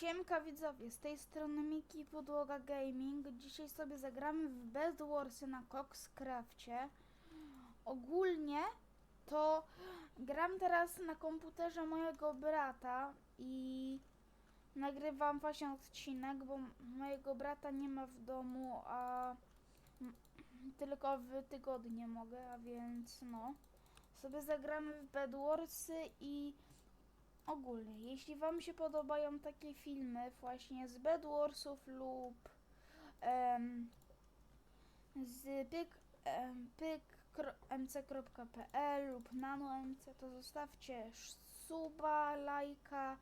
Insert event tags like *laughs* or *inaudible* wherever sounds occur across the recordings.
Siemka widzowie, z tej strony Miki Podłoga Gaming. Dzisiaj sobie zagramy w Bed Warsy na Coxcrafcie. Ogólnie to gram teraz na komputerze mojego brata i nagrywam właśnie odcinek, bo mojego brata nie ma w domu, a tylko w tygodnie mogę, a więc no. Sobie zagramy w Bed Warsy i ogólnie, jeśli Wam się podobają takie filmy właśnie z Bedwarsów lub em, z pyk, em, pyk.mc.pl lub nanomc, to zostawcie suba, lajka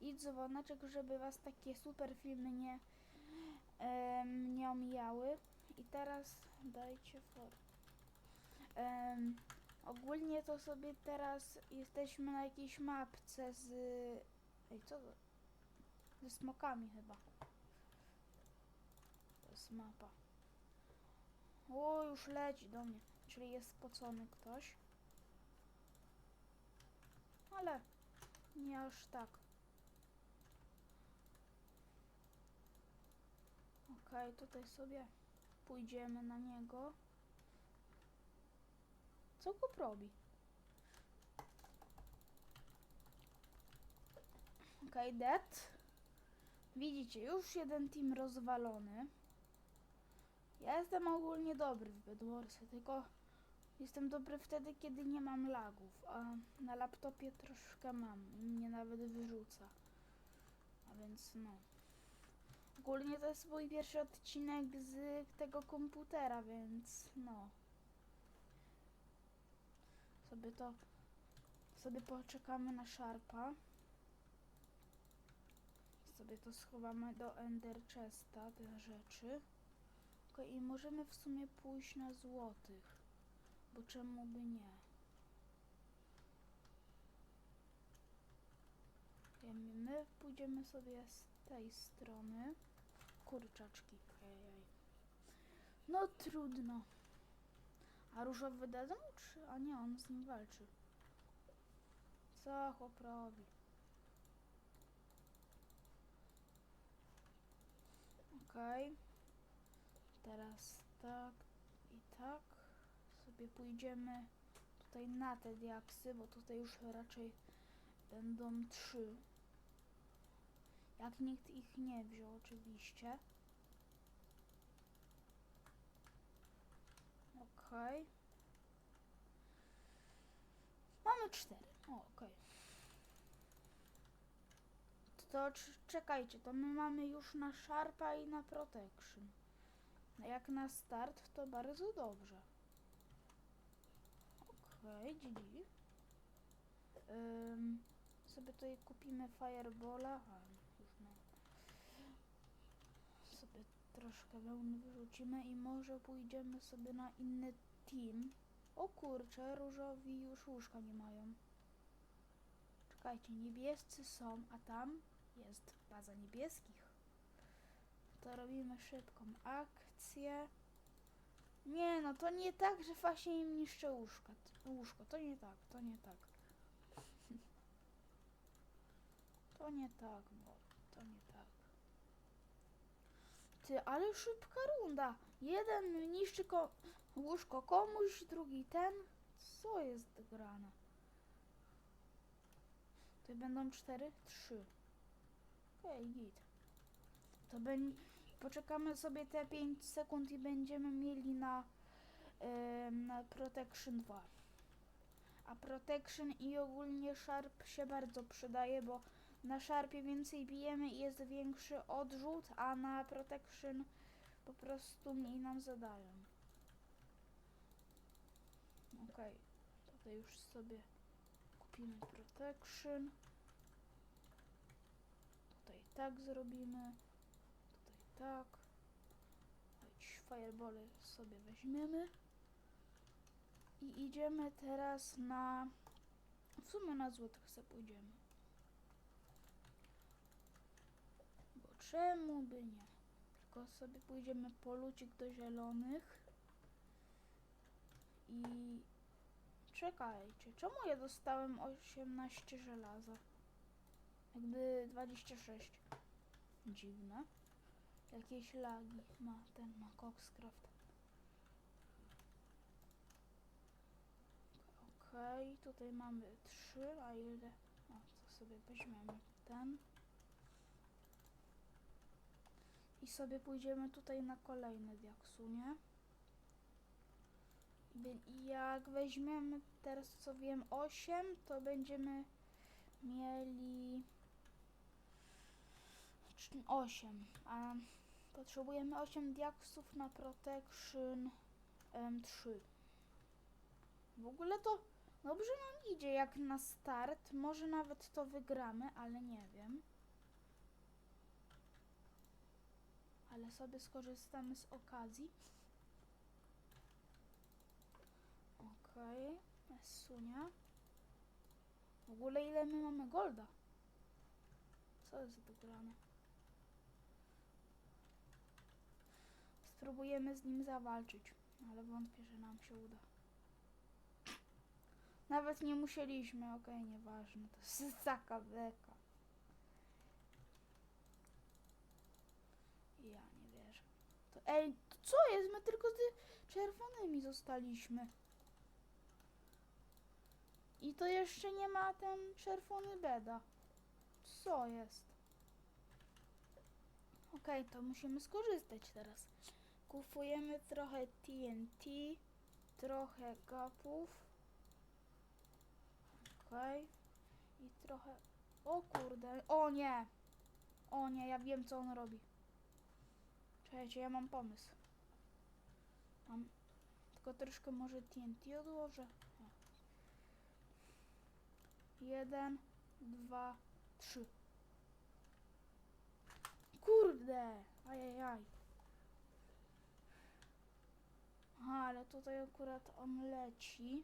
i dzwoneczek, żeby Was takie super filmy nie, em, nie omijały. I teraz dajcie for. Em, Ogólnie to sobie teraz jesteśmy na jakiejś mapce z... Ej, co to? Ze smokami chyba. To jest mapa. O, już leci do mnie. Czyli jest spocony ktoś. Ale nie aż tak. Okej, tutaj sobie pójdziemy na niego. Co go robi? Okej, okay, dead. Widzicie, już jeden team rozwalony. Ja jestem ogólnie dobry w Bedwarsy, tylko jestem dobry wtedy, kiedy nie mam lagów, a na laptopie troszkę mam i mnie nawet wyrzuca. A więc no. Ogólnie to jest mój pierwszy odcinek z tego komputera, więc no. Sobie to sobie poczekamy na szarpa. Sobie to schowamy do Ender Chesta, te rzeczy. Ok, i możemy w sumie pójść na złotych. Bo czemu by nie? Okay, my pójdziemy sobie z tej strony. Kurczaczki. Ejej. No trudno. A różowy dadzą? Czy... A nie, on z nim walczy. Co chłop robi? Okej. Teraz tak i tak. Sobie pójdziemy tutaj na te diaksy, bo tutaj już raczej będą trzy. Jak nikt ich nie wziął oczywiście. Okej. Mamy cztery. Okej. To cz- czekajcie, to my mamy już na Sharpa i na Protection. Jak na start, to bardzo dobrze. Okej, GG. Ym, sobie tutaj kupimy Firebola. A, już no. Sobie troszkę wełny wyrzucimy i może pójdziemy sobie na inny team. O kurczę, różowi już łóżka nie mają. Czekajcie, niebiescy są, a tam jest baza niebieskich. To robimy szybką akcję. Nie no, to nie tak, że właśnie im niszczę łóżka. łóżko. To nie tak, to nie tak. *laughs* To nie tak, bo to nie tak. Ty, ale szybka runda. Jeden niszczy ko łóżko komuś, drugi ten. Co jest grane? To będą cztery? Trzy. Okej, okay, git. To będzie... Poczekamy sobie te 5 sekund i będziemy mieli na, em, na Protection 2. A Protection i ogólnie Sharp się bardzo przydaje, bo na Sharpie więcej bijemy i jest większy odrzut, a na Protection po prostu mniej nam zadają. Okej, tutaj już sobie kupimy Protection. Tutaj tak zrobimy. Tutaj tak. Firebally sobie weźmiemy. I idziemy teraz na... W sumie na złotych sobie pójdziemy. Bo czemu by nie? Tylko sobie pójdziemy po lucik do zielonych. I... Czekajcie, czemu ja dostałem 18 żelaza? Jakby 26. Dziwne. Jakieś lagi ma ten ma Coxcraft. Okej, tutaj mamy trzy, a ile? O, to sobie weźmiemy ten. I sobie pójdziemy tutaj na kolejne diaksu, nie? I jak weźmiemy teraz co wiem 8, to będziemy mieli 8, a potrzebujemy 8 diaksów na protection em, 3. W ogóle to dobrze nam idzie jak na start. Może nawet to wygramy, ale nie wiem. Ale sobie skorzystamy z okazji. Okej, okay. sunia. W ogóle ile my mamy golda? Co jest do grane? Spróbujemy z nim zawalczyć, ale wątpię, że nam się uda. Nawet nie musieliśmy, okej, nieważne, to jest *laughs* taka beka. Ja nie wierzę. To, ej, co jest? My tylko z czerwonymi zostaliśmy. I to jeszcze nie ma ten czerwony beda. Co jest? Okej, to musimy skorzystać teraz. Kupujemy trochę TNT, trochę gapów. Okej. I trochę... O kurde, o nie! O nie, ja wiem co on robi. Czekajcie, ja mam pomysł. Mam... Tylko troszkę może TNT odłożę. O. Jeden, dwa, trzy. Kurde! Ajajaj. Aha, ale tutaj akurat on leci.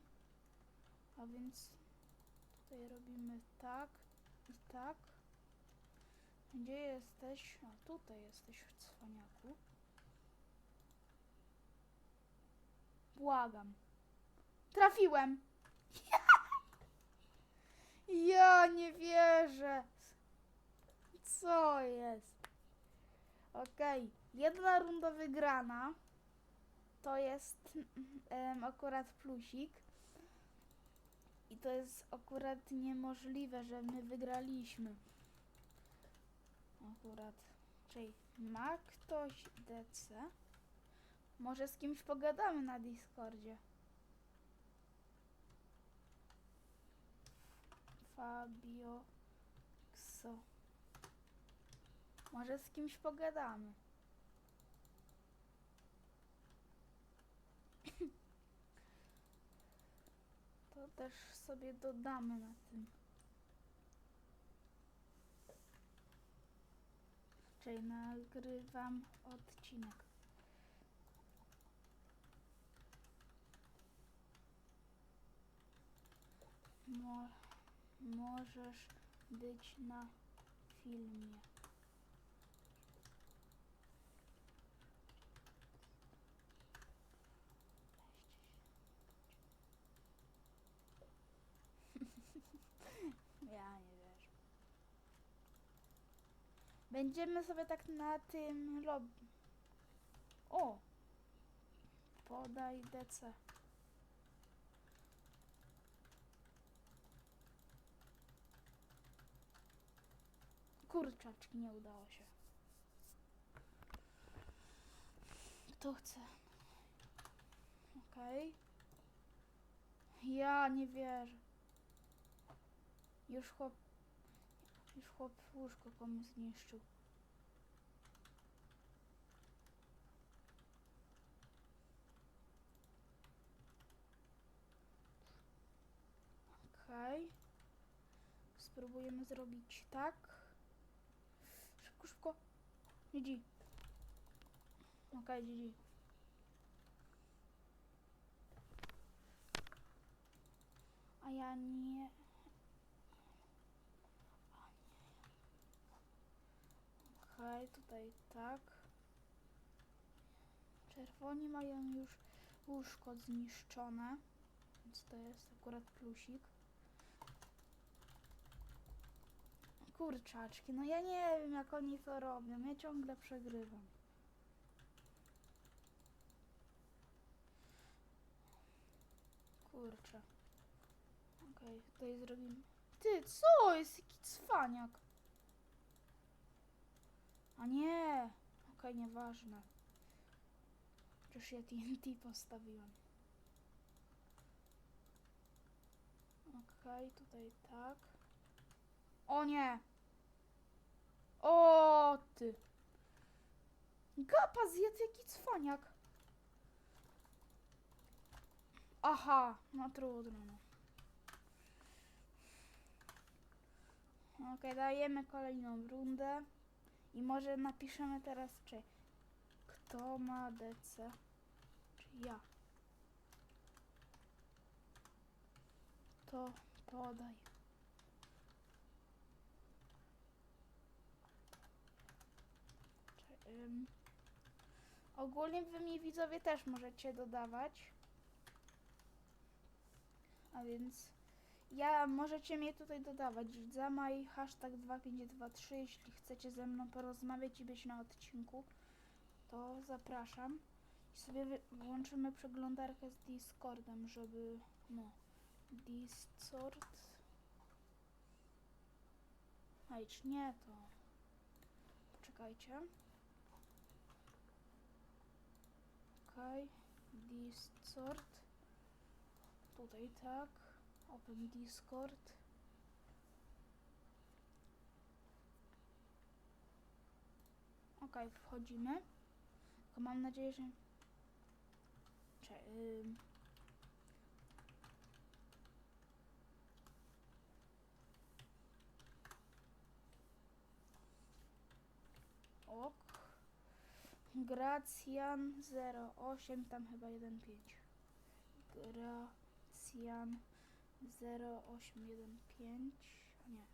A więc tutaj robimy tak i tak. Gdzie jesteś? A tutaj jesteś, cwaniaku. Błagam. Trafiłem! *laughs* Ja nie wierzę. Co jest? Okej, jedna runda wygrana. To jest em, akurat plusik. I to jest akurat niemożliwe, że my wygraliśmy. Akurat. Czyli ma ktoś DC? Może z kimś pogadamy na Discordzie. Fabio Kso. Może z kimś pogadamy. *laughs* To też sobie dodamy na tym. Czyli nagrywam odcinek. Mo możesz być na filmie. Ja nie wiesz. Będziemy sobie tak na tym lob... O! Podaj DC. Kurczaczki, nie udało się. Kto chce? Okej. Ja nie wierzę. Już chłop... Już chłop łóżko komuś zniszczył. Okej. Spróbujemy zrobić tak. Szybko, szybko. GG. Okej, GG. A ja nie... Okej, tutaj tak. Czerwoni mają już łóżko zniszczone, więc to jest akurat plusik. kurczaczki. No ja nie wiem jak oni to robią. Ja ciągle przegrywam. Kurczę. Okej, tutaj zrobimy. Ty, co jest? Jaki cwaniak. A nie. Okej, nieważne. Przecież ja TNT postawiłem. Okej, tutaj tak. O nie! O ty! Gapa zjedz jaki cwaniak! Aha, no trudno. No. Okej, dajemy kolejną rundę. I może napiszemy teraz, czy kto ma DC? Czy ja? To podaj. Czy, ogólnie wy mi widzowie też możecie dodawać. A więc ja możecie mnie tutaj dodawać. Zamaj hashtag 2523, jeśli chcecie ze mną porozmawiać i być na odcinku, to zapraszam. I sobie włączymy przeglądarkę z Discordem, żeby no Discord. Ejcz, nie to. Poczekajcie. Okej, Discord. Tutaj tak. Open Discord. Okej, wchodzimy. Tylko mam nadzieję, że... Cze, ym. Ok. Gracjan 08, tam chyba 1.5. Gracjan 0815. A nie.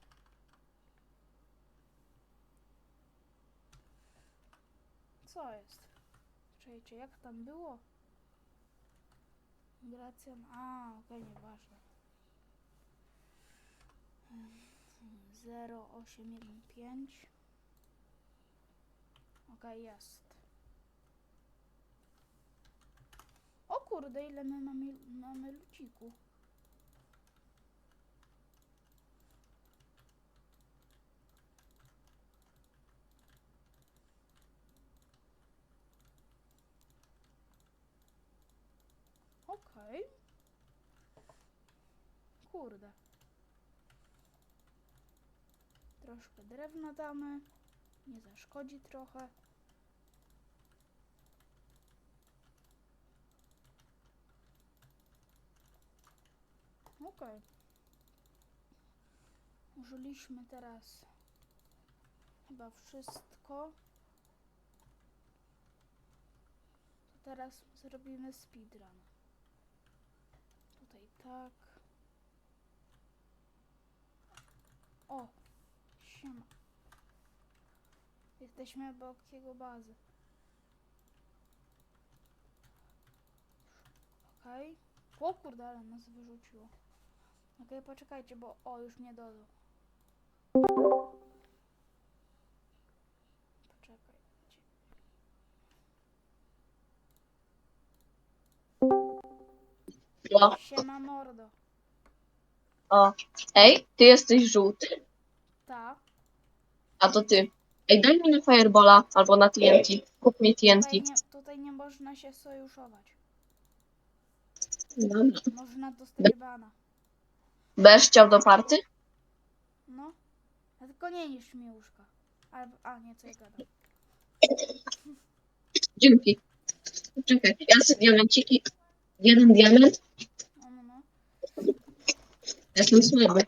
Co jest? Czekajcie, jak tam było? Gracjan. A, okej, nieważne. 0815. Okej, jest. O kurde, ile my mamy, mamy luciku. Okej. Kurde. Troszkę drewna damy. Nie zaszkodzi trochę. Okej. Użyliśmy teraz chyba wszystko. To teraz zrobimy speedrun. Tutaj tak. O! Siema. Jesteśmy obok jego bazy. Okej. O kurde, ale nas wyrzuciło. Okej, poczekajcie, bo o, już mnie dodał. Poczekajcie. O, Siema mordo. O. Ej, ty jesteś żółty, Ta. a to ty. Ej, daj mi na Firebola albo na TNT. Kup mi TNT. Tutaj nie, tutaj nie można się sojuszować. Dobra. Można dostać bana. Będziesz chciał do party? No. A tylko nie niszcz mi łóżka. Albo, a nie, co ja gadam. Dzięki. Czekaj, ja sobie diamenciki. Jeden diament. Jestem słaby.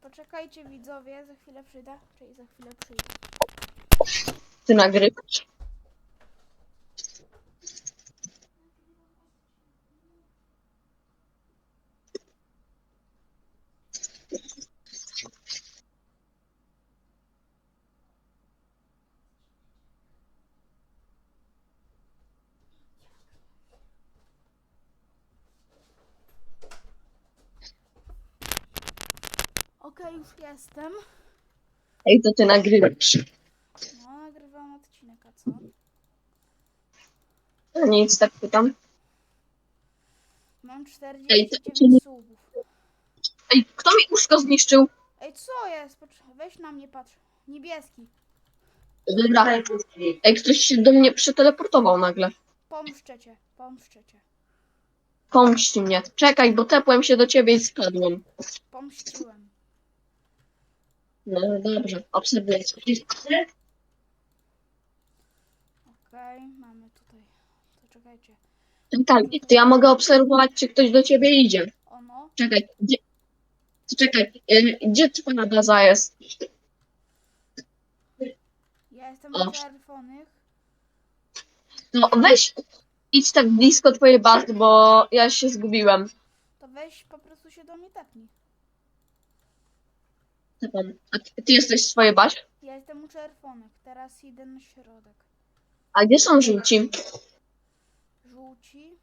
Poczekajcie widzowie, za chwilę przyjdę. Czyli za chwilę przyjdę. Ty nagrywasz. Jestem. Ej, to ty nagrywasz. No, nagrywam odcinek, a co? A nic, tak pytam. Mam Ej, 49 to- czyli- subów. Ej, kto mi łóżko zniszczył? Ej, co jest? Weź na mnie patrz. Niebieski. Dobra. Ej, ktoś się do mnie przeteleportował nagle. Pomszczę cię, pomszczę cię. Pomść mnie. Czekaj, bo tepłem się do ciebie i spadłem. Pomściłem. No dobrze, obserwuję. Okej, mamy tutaj. To czekajcie. Czekaj, to ja mogę obserwować, czy ktoś do ciebie idzie. Ono. Czekaj, gdzie... To czekaj, y, gdzie twoja baza jest? Ja jestem O. na czerwonych. No weź, idź tak blisko twojej bazy, bo ja się zgubiłem. To weź po prostu się do mnie tepnij. A ty, ty jesteś w swojej bazie? Ja jestem u czerwonych. Teraz idę na środek. A gdzie są żółci? Żółci.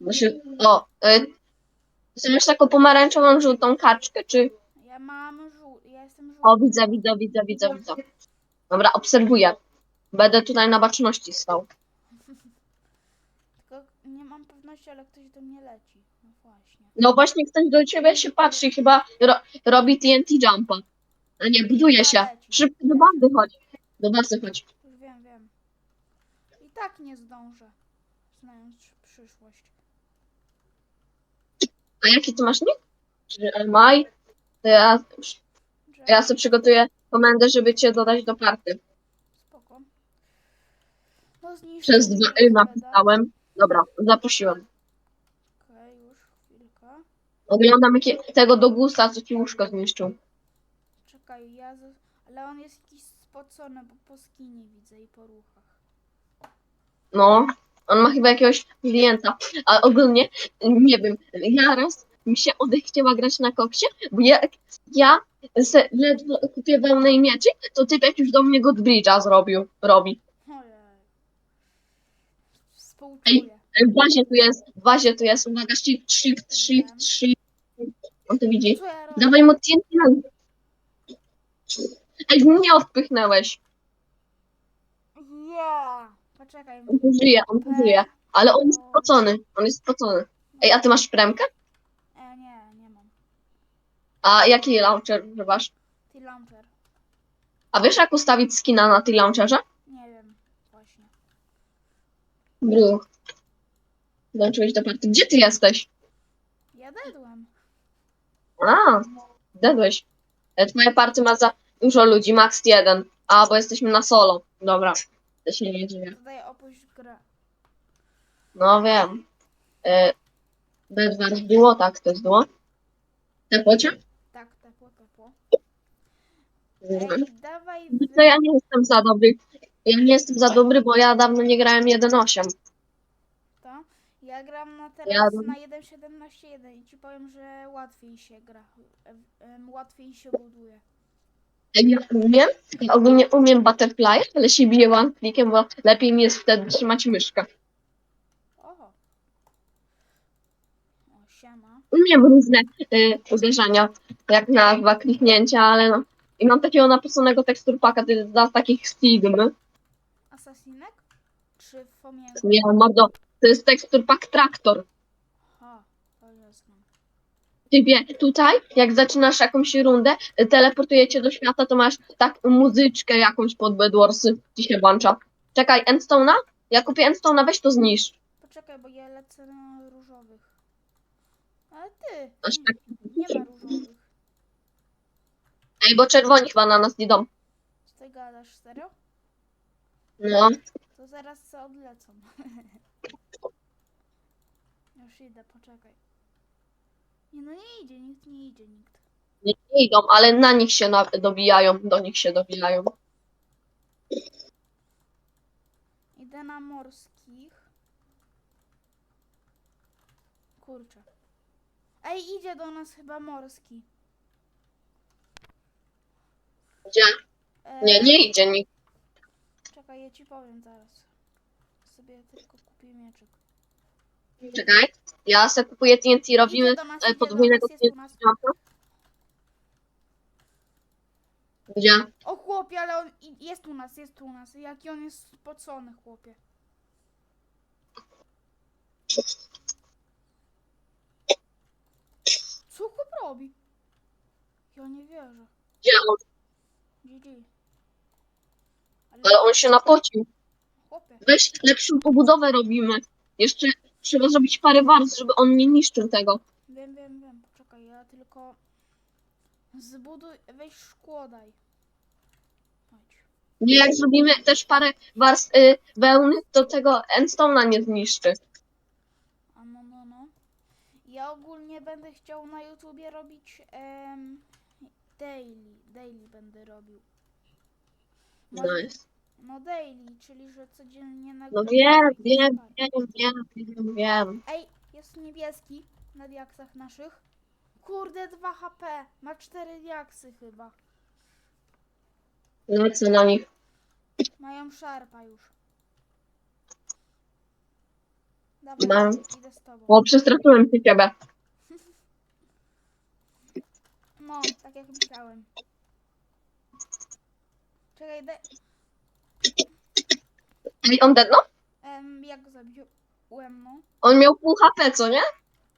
Bo się... O, y, ty masz taką pomarańczową, żółtą kaczkę, czy... Ja mam żół... Ja jestem żółty. O, widzę, widzę, widzę, widzę, widzę. Dobra, obserwuję. Będę tutaj na baczności stał. *laughs* Tylko nie mam pewności, ale ktoś do mnie leci. No właśnie. No właśnie ktoś do ciebie się patrzy i chyba ro, robi TNT jumpa. A nie, buduje się. Szybko do bazy chodź. Do bazy chodź. Już wiem, wiem. I tak nie zdążę. Znając przyszłość. A jaki ty masz nick? Czy Maj? To ja, ja sobie przygotuję komendę, żeby cię dodać do party. Spoko. No zniszczę. Przez dwa y napisałem. Dobra, zaprosiłem. Oglądam jakie, tego do gusta, co ci łóżko zniszczył. Czekaj, ja... Z... Ale on jest jakiś spocony, bo po skinie widzę i po ruchach. No, on ma chyba jakiegoś klienta. A ogólnie, nie wiem, ja raz mi się odechciała grać na koksie, bo ja, ja se ledwo kupię wełnę i mieczyk, to typek już do mnie Godbridge'a zrobił, robi. Ojej. Współczuję. W bazie tu jest, w bazie tu jest, uwaga, shift, shift, shift, shift. On to widzi. Dawaj mu TNT na- Ej, mnie odpychnęłeś. Ja! Poczekaj. On tu żyje, on tu żyje. Ale on jest spocony, on jest spocony. Ej, a ty masz premkę? E, nie, nie mam. A jaki launcher używasz? T-Launcher. A wiesz jak ustawić skina na tej launcherze? Nie wiem. Właśnie. Bru. Dołączyłeś do party. Gdzie ty jesteś? Ja dedłem. A, dedłeś. E, Twoje party ma za dużo ludzi, max jeden. A, bo jesteśmy na solo. Dobra, to się nie dzieje. Tutaj opuść grę. No wiem. E, B2 było, tak, to jest było. Tepło cię? Tak, tepło, tepło. Ej, dawaj No wy... Ja nie jestem za dobry. Ja nie jestem za dobry, bo ja dawno nie grałem 1.8. Ja gram na teraz Ja na 1.17.1 i ci powiem, że łatwiej się gra. Em, em, łatwiej się buduje. Ja umiem, ja ogólnie umiem butterfly, ale się biję one clickiem, bo lepiej mi jest wtedy trzymać myszkę. Oho. O, siema. Umiem różne y, uderzenia, jak na dwa kliknięcia, ale no. I mam takiego napisanego teksturpaka to jest dla takich stigm. Asasinek? Czy Fomiego? Nie, mordo, to jest teksturpak traktor. Aha, to jasne. Ty wie, tutaj, jak zaczynasz jakąś rundę, teleportuje cię do świata, to masz tak muzyczkę jakąś pod Bedwarsy, ci się włącza. Czekaj, Endstone'a? Ja kupię Endstone'a, weź to zniszcz. Poczekaj, bo ja lecę na różowych. Ale ty, Aż tak. nie ma różowych. Ej, bo czerwoni chyba na nas idą. Co ty gadasz, serio? No, To zaraz co odlecą. *laughs* Idę, poczekaj. Nie no nie idzie, nikt nie idzie, nikt. nie, nie idą, ale na nich się na, dobijają, do nich się dobijają. Idę na morskich. Kurczę. Ej, idzie do nas chyba morski. Gdzie? E, Nie, nie idzie nikt. Czekaj, ja ci powiem zaraz. Sobie tylko kupię mieczyk. Czekaj, ja sobie kupuję TNT, robimy e, podwójnego TNT jumpa. Gdzie? O chłopie, ale on i- jest u nas, jest u nas. Jaki on jest spocony, chłopie. Co chłop robi? Ja nie wierzę. Gdzie on? GG. Ale Ale on się napocił. chłopie, Weź lepszą pobudowę robimy. Jeszcze trzeba zrobić parę warstw, żeby on nie niszczył tego. wiem, wiem, wiem. Poczekaj, ja tylko zbuduj, weź szkło daj. Chodź. Nie, jak zrobimy też parę warstw y, wełny, to tego endstone'a nie zniszczy. A no, no, no. Ja ogólnie będę chciał na YouTubie robić em, daily. Daily będę robił. Może- Nice. No daily, czyli że codziennie No wiem, wiem, wiem, wiem, wiem, wiem. Ej, jest niebieski na diaksach naszych. Kurde, 2 HP. Ma 4 diaksy chyba. Lecę na nich. Mają szarpa już. Dawaj, Mam. idę z tobą. Bo przestraszyłem się ciebie. No, tak jak myślałem. Czekaj, daj. Ej, on dead, no? Em, jak go zabiłem, no? On miał pół HP, co nie?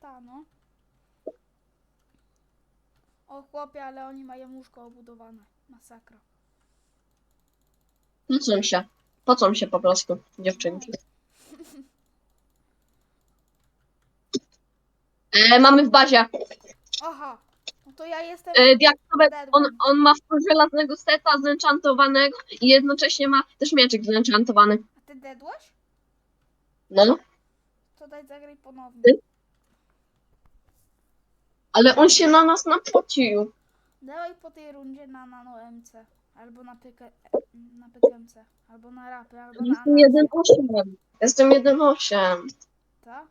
Ta, no. O chłopie, ale oni mają łóżko obudowane. Masakra. Pocą się. Pocą się po prostu, dziewczynki. E, mamy w bazie. Aha, no to ja jestem... E, diaksowe, dead on, on ma żelaznego seta zenchantowanego i jednocześnie ma też mieczyk zenchantowany. A ty dedłeś? No, To daj zagraj ponownie. Ty? ale on się na nas napocił. Dawaj po tej rundzie na nano MC. Albo na pykę, na PKMC. Albo na rapy, albo na Jestem anal. 1.8. Jestem 1.8. Ta?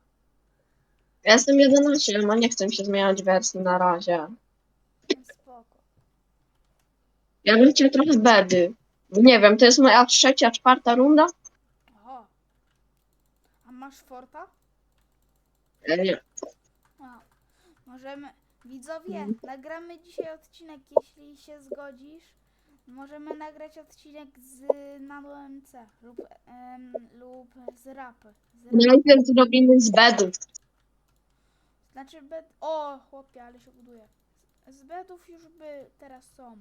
Ja Jestem 1.8, a nie chcę mi się zmieniać wersji na razie. Ja bym chciał trochę bedy. Nie wiem, to jest moja trzecia, czwarta runda? Oho. A masz forta? E, Nie. A, możemy. Widzowie, Mhm. nagramy dzisiaj odcinek, jeśli się zgodzisz. Możemy nagrać odcinek z Nano MC lub, em, lub z rapy. Z rapy. Najpierw zrobimy z bedów. Znaczy bed... O, chłopie, ale się buduje. Z z bedów już by teraz są.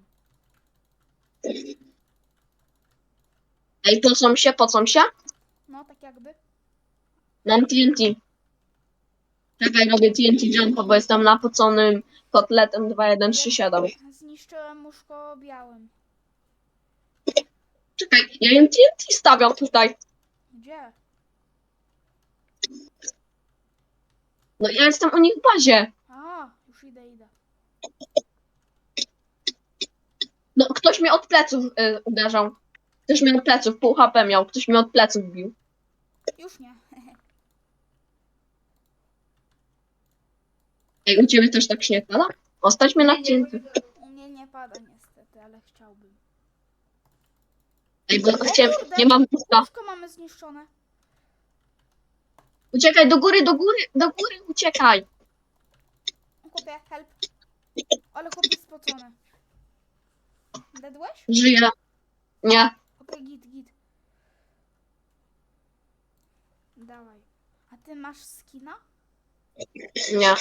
Ej, pocą się, pocą się? No, tak jakby. Mam TNT. Czekaj, robię TNT jumpa, bo jestem napoconym kotletem 2137. Zniszczyłem łóżko białym. Czekaj, ja im TNT stawiam tutaj. Gdzie? No ja jestem u nich w bazie. A, już idę, idę. No ktoś mnie od pleców y, uderzał. Ktoś mnie od pleców, pół HP miał, ktoś mnie od pleców bił. Już nie. *laughs* Ej, u ciebie też tak śnieg pada? Ostać mnie na TNT. U mnie nie pada niestety, ale chciałbym. Ej, bo chciałem, nie mam miejsca. Łóżko mamy zniszczone. Uciekaj do góry, do góry, do góry, uciekaj. Chłopie, help. Ale chłopie spocony. Dedłeś? Żyję. Nie. Okej, git, git. Dawaj. A ty masz skina? Nie.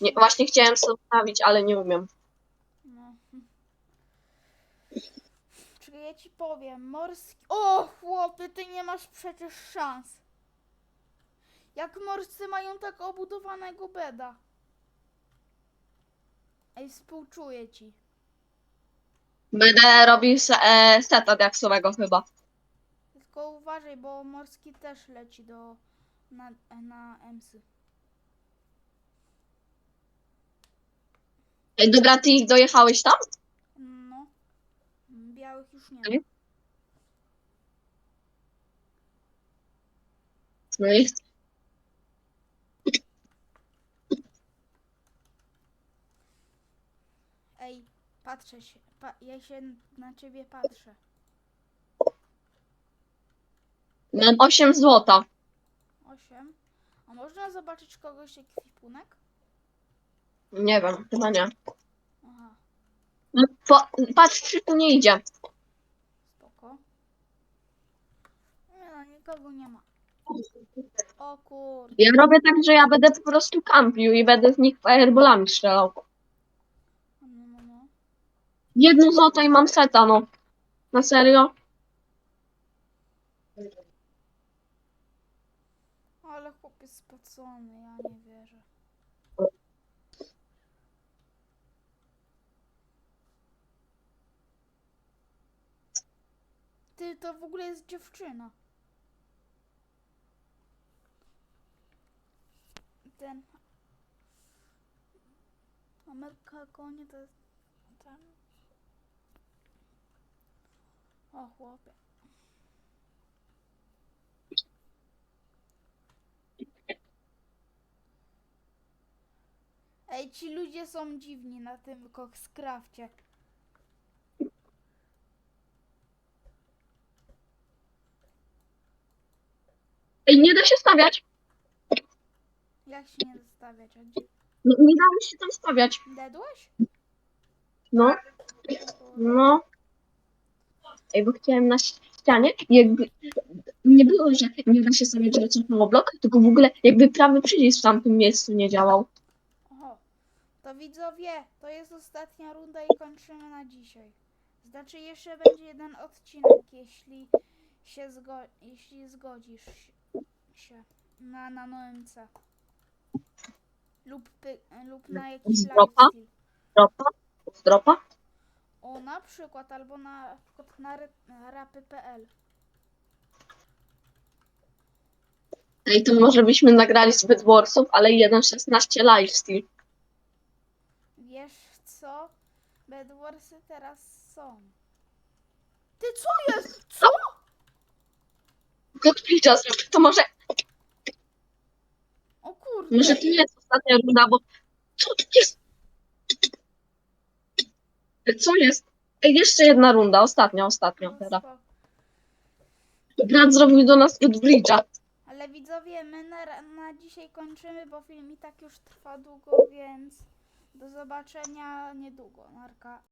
nie. Właśnie chciałem sobie ustawić, ale nie umiem. No. *laughs* Czekaj, ja ci powiem. Morski... O, chłopie, ty nie masz przecież szans. Jak morscy mają tak obudowanego beda. Ej, współczuję ci. Będę robił se, e, seta diaksowego chyba. Tylko uważaj, bo morski też leci do... na, na emsy. Ej, dobra, ty dojechałeś tam? No. Białych już nie ma. No. Ej, patrzę się. Pa ja się na ciebie patrzę. Mam 8 złota. Osiem. A można zobaczyć kogoś ekwipunek? Nie wiem, chyba nie. Aha. No, po, patrz, czy tu nie idzie. Spoko. Nie no, nikogo nie ma. O kurde. Ja robię tak, że ja będę po prostu kampił i będę w nich fireballami strzelał. No, no, no. Jedno złoto i mam seta, no. Na serio? Ale chłopiec spocony, ja nie wierzę. Ty, to w ogóle jest dziewczyna. Ten... Ameryka to jest... Ten... O chłopie. Ej, ci ludzie są dziwni na tym Coxcrafcie. Ej, nie da się stawiać. Jak się nie zostawiać? No, nie dało się tam stawiać. Dedłeś? No, no. Bo chciałem na ścianie jakby nie było, że nie da się stawiać, że cofnęło blok, tylko w ogóle jakby prawy przycisk w tamtym miejscu nie działał. Oho. To widzowie, to jest ostatnia runda i kończymy na dzisiaj. Znaczy jeszcze będzie jeden odcinek, jeśli się zgo jeśli zgodzisz się na nano MC. Lub, py lub na jakiś Zdropa? lifestyle. Dropa? Dropa? O, na przykład, albo na, na przykład na rapy.pl. Ej, to może byśmy nagrali zbyt Warsów, ale 1.16 lifestyle. Wiesz co? Bedwarsy teraz są. Ty co jest? Co? Godpicza zrób. To może, O kurde. może to nie jest ostatnia runda, bo co to jest? Co jest? Ej, jeszcze jedna runda, ostatnia, ostatnia teraz. spoko. Brat zrobił do nas Goodbridge'a. Ale widzowie, my na, na dzisiaj kończymy, bo film i tak już trwa długo, więc do zobaczenia niedługo. Narka.